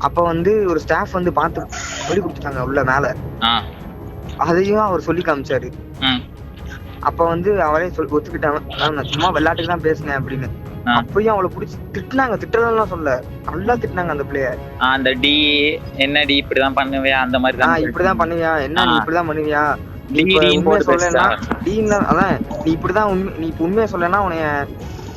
அப்ப வந்து ஒரு ஸ்டாஃப் வந்து பார்த்து சொல்லி கொடுத்துட்டாங்க உள்ள மேல. அதையும் அவர் சொல்லி காமிச்சாரு. அப்ப வந்து அவரே சொல் ஒத்துக்கிட்டாங்க. "மேம், நான் சும்மா விளையாட்டுக்கு தான் பேசினேன் அப்படின்னு. அப்பயும் அவளை பிடிச்சி திட்டினாங்க திட்டலாம் சொல்ல நல்லா திட்டினாங்க அந்த பிள்ளைய. அந்த டி என்ன டி இப்படிதான் பண்ணுவியா? அந்த மாதிரி தான் இப்படிதான் பண்ணுவியா? என்ன நீ. இப்படிதான் பண்ணுவியா? நீ இப்படிதான் உண்மை நீ இப்ப உண்மையை சொல்லனா உனைய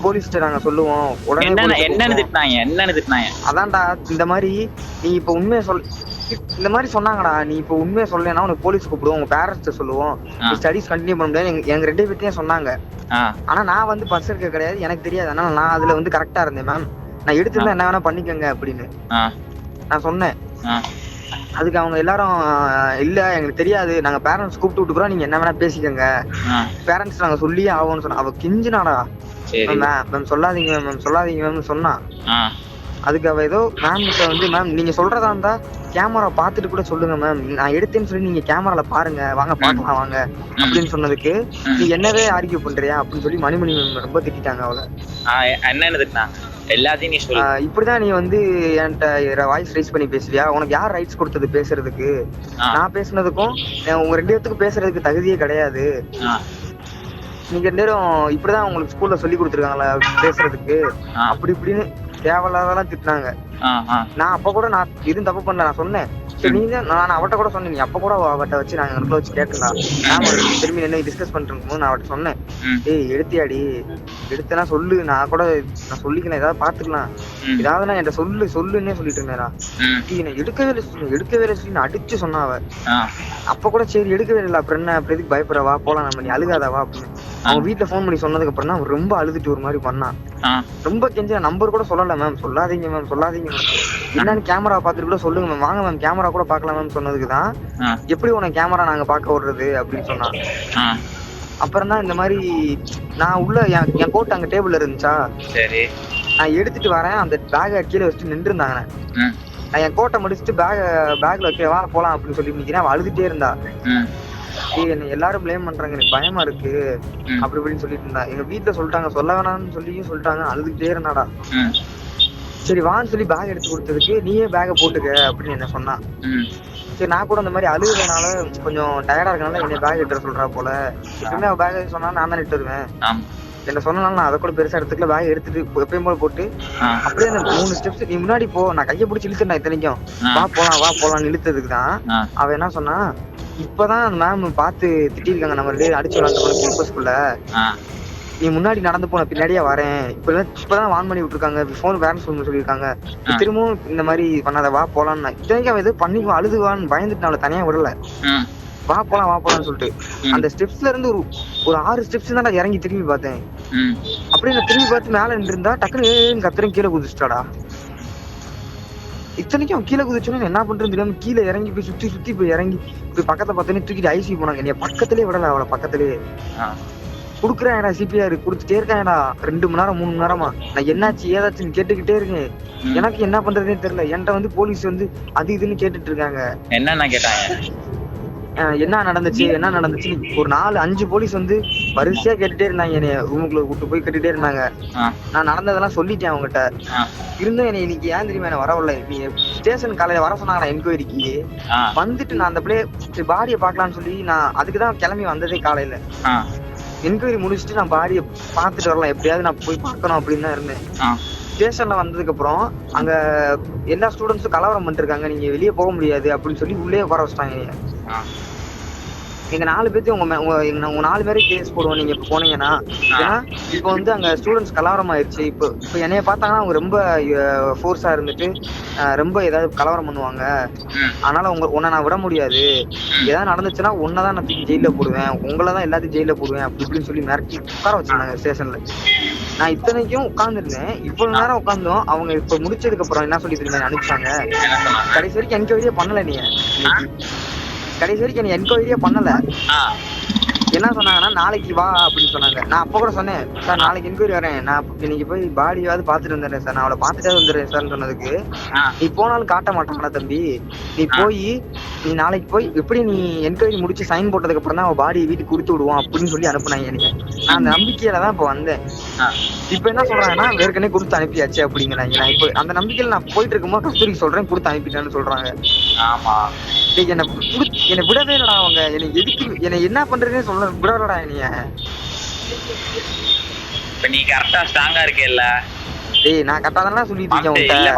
போலீஸ்ட்ட நாங்க சொல்லுவோம். உடனே என்னன்னு. திட்டினாங்க? என்னன்னு திட்டினாங்க? அதான்டா இந்த மாதிரி நீ இப்ப உண்மையை சொல் இந்த மாதிரி சொன்னாங்கடா நீ இப்ப உண்மையை சொல்லலைன்னா உனக்கு போலீஸ் கூப்பிடுவோம் உங்க பேரண்ட்ஸ் சொல்லுவோம். ஸ்டடிஸ் கண்டினியூ பண்ண முடியாது. எங்க- எங்க ரெண்டு பேர்த்தையும் சொன்னாங்க. ஆனா நான் வந்து பர்ஸ் எடுக்க கிடையாது. எனக்கு தெரியாது. ஆனா நான் அதுல வந்து கரெக்டா இருந்தேன் மேம் நான் எடுத்திருந்தா என்ன வேணா பண்ணிக்கோங்க அப்படின்னு. ஆ. நான் சொன்னேன். ஆ. அதுக்கு அவங்க எல்லாரும் "ஆஹ், இல்ல எங்களுக்கு தெரியாது. நாங்க பேரண்ட்ஸ் கூப்பிட்டு விட்டுக்குறோம். நீங்க என்ன வேணா பேசிக்கோங்க. பேரண்ட்ஸ் நாங்க சொல்லியே ஆகும்னு சொன்னா அவ கிஞ்சினாடா. மேம் சொல்லாதீங்க மேம் சொல்லாதீங்க மேம் சொன்னா. அதுக்கு அவ ஏதோ மேம் கிட்ட வந்து மேம் நீங்க சொல்றதா இருந்தா கேமரா பார்த்துட்டு கூட சொல்லுங்க மேம் நான் எடுத்தேன்னு சொல்லி நீங்க கேமரால பாருங்க. வாங்க பார்க்கலாம் வாங்க. அப்படின்னு சொன்னதுக்கு நீ என்னவே ஆர்கியூ பண்றியா? அப்படின்னு சொல்லி மணிமணி மேம் ரொம்ப திட்டிட்டாங்க அவளை. என்னன்னு திட்டினாங்க எல்லாத்தையும் நீ சொல்லு. இப்படிதான் நீ வந்து என்கிட்ட வாய்ஸ் ரைஸ் பண்ணி பேசுவியா? உனக்கு யார் ரைட்ஸ் கொடுத்தது பேசுறதுக்கு. நான் பேசுனதுக்கும் உங்க ரெண்டு பேத்துக்கு பேசுறதுக்கு தகுதியே கிடையாது. நீங்க ரெண்டு பேரும் இப்படிதான் உங்களுக்கு ஸ்கூல்ல சொல்லி கொடுத்துருக்காங்களா பேசுறதுக்கு. அப்படி இப்படின்னு தேவையில்லாதெல்லாம் திட்டினாங்க. நான் அப்ப கூட நான் எதுவும் தப்பு பண்ணல நான் சொன்னேன். நீங்க நான் அவட்ட கூட சொன்னேன் நீ அப்ப கூட அவ- அவட்ட வச்சு நாங்க எங்களுக்குள்ள வச்சு கேட்டேன் நான் திரும்பி என்ன டிஸ்கஸ் பண்ணிட்டு இருக்கும்போது நான் அவட்ட சொன்னேன் ஏய் எடுத்தியாடி எடுத்தனா சொல்லு நான் கூட நான் சொல்லிக்கலாம் ஏதாவது பாத்துக்கலாம். ஏதாவது நான் என்கிட்ட சொல்லு சொல்லுன்னே சொல்லிட்டு இருந்தேன் நான் நான் எடுக்கவே இல்லை சொல்லு, எடுக்கவே இல்லை சொல்லி. நான் அடிச்சு சொன்னா அவ. அப்ப கூட சரி எடுக்கவே இல்லை அப்புறம் என்ன அப்புறம் எதுக்கு பயப்படுற வா போலாம் நம்ம நீ அழுகாதா வா அப்படின்னு. அவங்க வீட்டுல ஃபோன் பண்ணி சொன்னதுக்கு அப்புறம் தான் அவன் ரொம்ப அழுதுட்டு ஒரு மாதிரி பண்ணான். ரொம்ப கெஞ்ச நம்பர் கூட சொல்லல மேம் சொல்லாதீங்க மேம் சொல்லாதீங்க மேம் என்னன்னு கேமரா பார்த்துட்டு கூட சொல்லுங்க மேம் வாங்க மேம் கேமரா கூட பார்க்கலாம் மேம் சொன்னதுக்கு தான். எப்படி உனக்கு கேமரா நாங்க பார்க்க விடுறது அப்படின்னு சொன்னான் அப்புறம் தான் இந்த மாதிரி நான் உள்ள என் கோட் அங்க டேபிள்ல இருந்துச்சா? சரி. நான் எடுத்துட்டு வரேன். அந்த பேக்கை கீழே வச்சுட்டு நின்று இருந்தாங்க நான் என் கோட்டை முடிச்சுட்டு பேக் பேக்ல வைக்க வா போலாம் அப்படின்னு சொல்லி நிக்கிறேன். அவ அழுதுட்டே இருந்தா. என்னை எல்லாரும் ப்ளேம் பண்றாங்க. எனக்கு பயமா இருக்கு. அப்படி இப்படின்னு சொல்லிட்டு இருந்தா. எங்க வீட்டுல சொல்லிட்டாங்க. சொல்ல வேணாம்னு சொல்லியும் சொல்லிட்டாங்க. அழுதுகிட்டே இருந்தாடா. சரி வான்னு சொல்லி பேக் எடுத்து கொடுத்ததுக்கு நீயே பேக்கை போட்டுக்க அப்படின்னு என்ன சொன்னா ம். சரி நான் கூட இந்த மாதிரி அழுகுறதுனால கொஞ்சம் டயர்டா இருக்கனால என்னை பேக் எடுத்து சொல்றா போல. எப்பவுமே அவ பேக் சொன்னா நான் தான் எடுத்து வருவேன். ஆம். என்ன சொன்னனால நான் அதை கூட பெருசா எடுத்துக்கல. பேக் எடுத்துட்டு எப்பயும் போல போட்டு அப்படியே அந்த மூணு ஸ்டெப்ஸ் நீ முன்னாடி போ. நான் கையை பிடிச்சி இழுத்துட்டேன் இத்தனைக்கும். வா போலாம் வா போலாம்னு இழுத்ததுக்கு தான் ஆ. அவ என்ன சொன்னா இப்பதான் அந்த மேம் பார்த்து திட்டிருக்காங்க நம்ம ரெண்டு அடிச்சு விளாண்டு கேம்பஸ்குள்ள ஆ. நீ முன்னாடி நடந்து போன பின்னாடியே வரேன். இப்பதான் இப்பதான் வான் பண்ணி விட்டுருக்காங்க. ஃபோன் பேரண்ட்ஸ் ஃபோன் சொல்லியிருக்காங்க. நீ திரும்பவும் இந்த மாதிரி பண்ணாத வா போலான்னு இத்தனைக்கும் அவன் எது பண்ணி அழுதுவான்னு பயந்துட்டு அவளை தனியா விடல. வா போலாம் வா போலாம்னு சொல்லிட்டு. அந்த ஸ்டெப்ஸ்ல இருந்து ஒரு ஒரு ஆறு ஸ்டெப்ஸ் தான் நான் இறங்கி திரும்பி பார்த்தேன். அப்படியே நான் திரும்பி பார்த்து மேல நின்றுருந்தா டக்குனு ஏன்னு கத்துறேன் கீழே குதிச்சிட்டாடா. இத்தனைக்கும் அவன் கீழே குதிச்சோன்னு என்ன பண்றேன்னு தெரியாம கீழே இறங்கி போய் சுத்தி சுத்தி போய் இறங்கி போய் பக்கத்துல பார்த்தோன்னே தூக்கிட்டு ஐசி போனாங்க. என்னைய பக்கத்திலே விடல அவளை பக்கத்திலேயே குடுக்குறாங்கடா சிபிஆர் குடுத்துட்டே இருக்காங்கடா ரெண்டு மணி நேரம் மூணு மணி நேரமா? நான் என்னாச்சு ஏதாச்சுன்னு கேட்டுக்கிட்டே இருக்கேன். எனக்கு என்ன பண்றதுனே தெரியல. என்கிட்ட வந்து போலீஸ் வந்து அது இதுன்னு கேட்டுட்டு இருக்காங்க. என்னென்ன கேட்டாங்க? என்ன நடந்துச்சு என்ன நடந்துச்சு? ஒரு நாலு அஞ்சு போலீஸ் வந்து வரிசையா கேட்டுட்டே இருந்தாங்க என்னைய. ரூமுக்குள்ள கூட்டு போய் கேட்டுட்டே இருந்தாங்க. நான் நடந்ததெல்லாம் சொல்லிட்டேன் அவங்ககிட்ட. இருந்தும் என்னை இன்னைக்கு ஏன் தெரியுமா என்ன வரவில்லை நீ ஸ்டேஷன் காலையில வர சொன்னாங்கடா என்கொயரிக்கு வந்துட்டு நான் அந்த பிள்ளைய பாடியை பார்க்கலாம்னு சொல்லி நான் அதுக்கு தான் கிளம்பி வந்ததே காலையில. என்கொயரி முடிச்சுட்டு நான் பாடியை பார்த்துட்டு வரலாம். எப்படியாவது நான் போய் பார்க்கணும் அப்படின்னு தான் இருந்தேன். ஸ்டேஷன்ல வந்ததுக்கு அப்புறம் அங்க எல்லா ஸ்டூடெண்ட்ஸும் கலவரம் பண்ணிட்டு இருக்காங்க. நீங்க வெளியே போக முடியாது அப்படின்னு சொல்லி உள்ளே உட்கார வச்சிட்டாங்க எங்க நாலு பேர்த்தையும் உங்க மே- உங்க எங்க- உங்க நாலு பேரே கேஸ் போடுவோம். நீங்க இப்ப போனீங்கன்னா ஏன்னா இப்போ வந்து அங்க ஸ்டூடெண்ட்ஸ் கலவரம் ஆயிருச்சு இப்போ இப்போ என்னைய பார்த்தாங்கன்னா அவங்க ரொம்ப ஃபோர்ஸா இருந்துட்டு ரொம்ப ஏதாவது கலவரம் பண்ணுவாங்க. அதனால உங்க உன்னை நான் விட முடியாது. ஏதாவது நடந்துச்சுன்னா உன்னை தான் நான் தூக்கி ஜெயில போடுவேன். உங்களை தான் எல்லாத்தையும் ஜெயில போடுவேன் அப்படி இப்படின்னு சொல்லி மிரட்டி உட்கார வச்சிருந்தாங்க ஸ்டேஷன்ல நான் இத்தனைக்கும் உட்காந்துருந்தேன் இவ்வளவு நேரம் உட்காந்தோம் அவங்க இப்ப முடிச்சதுக்கு அப்புறம் என்ன சொல்லி தெரியுமா அனுப்பிச்சாங்க? கடைசி வரைக்கும் என்கொயரியே பண்ணல நீங்க கடைசி வரைக்கும் நீ என்கொயரியே பண்ணல. என்ன சொன்னாங்கன்னா நாளைக்கு வா அப்படின்னு சொன்னாங்க. நான் அப்ப கூட சொன்னேன் சார் நாளைக்கு என்கொயரி வரேன். நான் இன்னைக்கு போய் பாடியாவது பாத்துட்டு வந்துடுறேன் சார். நான் அவளை பாத்துட்டே வந்துடுறேன் சார்னு சொன்னதுக்கு நீ போனாலும் காட்ட மாட்டாங்கடா தம்பி. நீ போய் நீ நாளைக்கு போய் எப்படி நீ என்கொயரி முடிச்சு சைன் போட்டதுக்கு அப்புறம் தான் அவ பாடி வீட்டுக்கு கொடுத்து விடுவோம் அப்படின்னு சொல்லி அனுப்புனாங்க எனக்கு. நான் அந்த நம்பிக்கையில தான் இப்போ வந்தேன். இப்போ என்ன சொல்றாங்கன்னா ஏற்கனவே கொடுத்து அனுப்பியாச்சு அப்படிங்கிறாங்க நான் இப்போ அந்த நம்பிக்கையில நான் போயிட்டு இருக்கும்போது கஸ்தூரிக்கு சொல்றேன் கொடுத்து அனுப்பிட்டேன்னு சொல்றாங்க. ஆமா. என்னை குடு- என்னை விடவே இல்லடா அவங்க. என்னை எதுக்கு என்னை என்ன பண்றதுன்னு சொல்ல விடலடா என்னைய. இப்ப நீ கரெக்டா ஸ்ட்ராங்கா இருக்கேல்ல டேய் நான் கரெக்டா தானே சொல்லிட்டு இருக்கேன் உன்கிட்ட.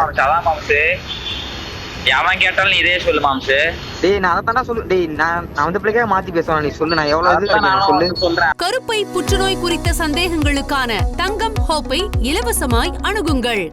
எவன் கேட்டாலும் நீ இதே சொல்லு மாம்சு. டேய் நான் அதை சொல்லு. டேய் நான் நான் வந்து பிள்ளைக்காக மாத்தி பேசுவேன் நீ சொல்லு. நான் எவ்வளவு இது சொல்லு. சொல்றேன். கருப்பை புற்றுநோய் குறித்த சந்தேகங்களுக்கான தங்கம் ஹோப்பை இலவசமாய் அணுகுங்கள்.